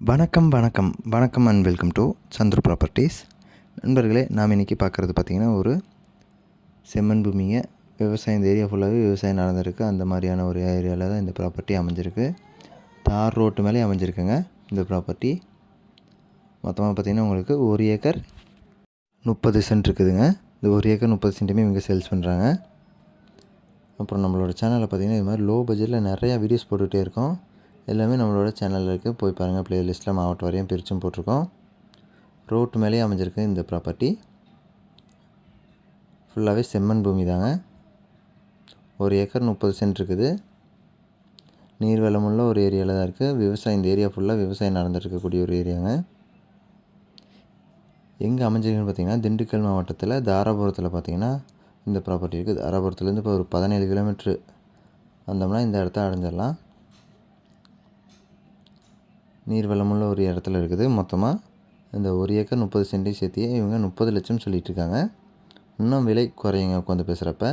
வணக்கம் வணக்கம். வணக்கம் and welcome to Chandru properties நண்பர்களே நாம் இன்றைக்கி பார்க்குறது பார்த்திங்கன்னா ஒரு செம்மண் பூமிங்க. விவசாயம் இந்த ஏரியா ஃபுல்லாகவே விவசாயம் நடந்திருக்கு. அந்த மாதிரியான ஒரு ஏரியாவில் தான் இந்த ப்ராப்பர்ட்டி அமைஞ்சிருக்கு. தார் ரோட்டு மேலே அமைஞ்சிருக்குங்க இந்த ப்ராப்பர்ட்டி மொத்தமாக பார்த்திங்கன்னா உங்களுக்கு ஒரு ஏக்கர் முப்பது சென்ட் இருக்குதுங்க. இந்த ஒரு ஏக்கர் முப்பது சென்ட்டுமே இவங்க சேல்ஸ் பண்ணுறாங்க அப்புறம் நம்மளோட சேனலில் பார்த்திங்கன்னா இது மாதிரி லோ பட்ஜெட்டில் நிறையா வீடியோஸ் போட்டுகிட்டே இருக்கோம். எல்லாமே நம்மளோட சேனலில் இருக்குது போய் பாருங்கள் ப்ளேலிஸ்ட்டில் மாவட்டம் வரையும் பிரிச்சும் போட்டிருக்கோம். ரோட்டு மேலேயே அமைஞ்சிருக்கு இந்த ப்ராப்பர்ட்டி ஃபுல்லாகவே செம்மண் பூமி தாங்க. ஒரு ஏக்கர் முப்பது சென்ட் இருக்குது. நீர் வளமுள்ள ஒரு ஏரியாவில் தான் இருக்குது விவசாயம் இந்த ஏரியா ஃபுல்லாக விவசாயம் நடந்துட்டுருக்கக்கூடிய ஒரு ஏரியாங்க. எங்கே அமைஞ்சிருக்குன்னு பார்த்தீங்கன்னா திண்டுக்கல் மாவட்டத்தில் தாராபுரத்தில் பார்த்தீங்கன்னா இந்த ப்ராப்பர்ட்டி இருக்குது தாராபுரத்துலேருந்து இப்போ ஒரு பதினேழு கிலோமீட்ரு வந்தோம்னா இந்த இடத்த அடைஞ்சிடலாம். நீர் வளமுள்ள ஒரு இடத்துல இருக்குது. மொத்தமாக இந்த ஒரு ஏக்கர் முப்பது சென்டையும் சேர்த்தியே இவங்க முப்பது லட்சம் சொல்லிட்டு இருக்காங்க இன்னும் விலை குறையுங்க உட்காந்து பேசுகிறப்ப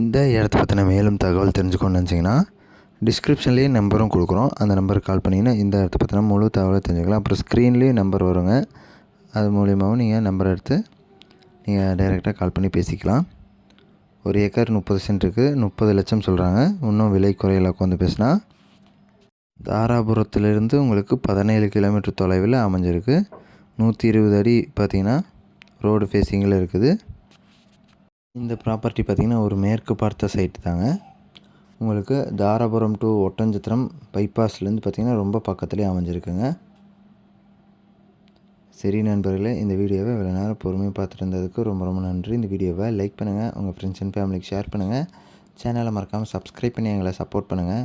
இந்த இடத்த பற்றின மேலும் தகவல் தெரிஞ்சுக்கணும்னு நினச்சிங்கன்னா டிஸ்கிரிப்ஷன்லேயே நம்பரும் கொடுக்குறோம். அந்த நம்பருக்கு கால் பண்ணிங்கன்னா இந்த இடத்த பற்றின முழு தகவலை தெரிஞ்சுக்கலாம். அப்புறம் ஸ்க்ரீன்லேயும் நம்பர் வருங்க. அது மூலியமாகவும் நீங்கள் நம்பர் எடுத்து நீங்கள் டைரெக்டாக கால் பண்ணி பேசிக்கலாம். ஒரு ஏக்கர் முப்பது சென்ட் இருக்குது முப்பது லட்சம் சொல்கிறாங்க இன்னும் விலை குறையில உட்காந்து பேசினா. தாராபுரத்துலேருந்து உங்களுக்கு பதினேழு கிலோமீட்டர் தொலைவில் அமைஞ்சிருக்கு. நூற்றி இருபது அடி பார்த்திங்கன்னா ரோடு ஃபேஸிங்கில் இருக்குது. இந்த ப்ராப்பர்ட்டி பார்த்திங்கன்னா ஒரு மேற்கு பார்த்த சைட்டு தாங்க. உங்களுக்கு தாராபுரம் டு ஒட்டஞ்சத்திரம் பைபாஸ்லேருந்து பார்த்திங்கன்னா ரொம்ப பக்கத்துலேயே அமைஞ்சிருக்குங்க. சரி நண்பர்களே இந்த வீடியோவை இவ்வளோ நேரம் பொறுமையாக பார்த்துட்டு இருந்ததுக்கு ரொம்ப ரொம்ப நன்றி. இந்த வீடியோவை லைக் பண்ணுங்கள் உங்கள் ஃப்ரெண்ட்ஸ் அண்ட் ஃபேமிலிக்கு ஷேர் பண்ணுங்கள் சேனலை மறக்காமல் சப்ஸ்கிரைப் பண்ணி எங்களை சப்போர்ட் பண்ணுங்கள்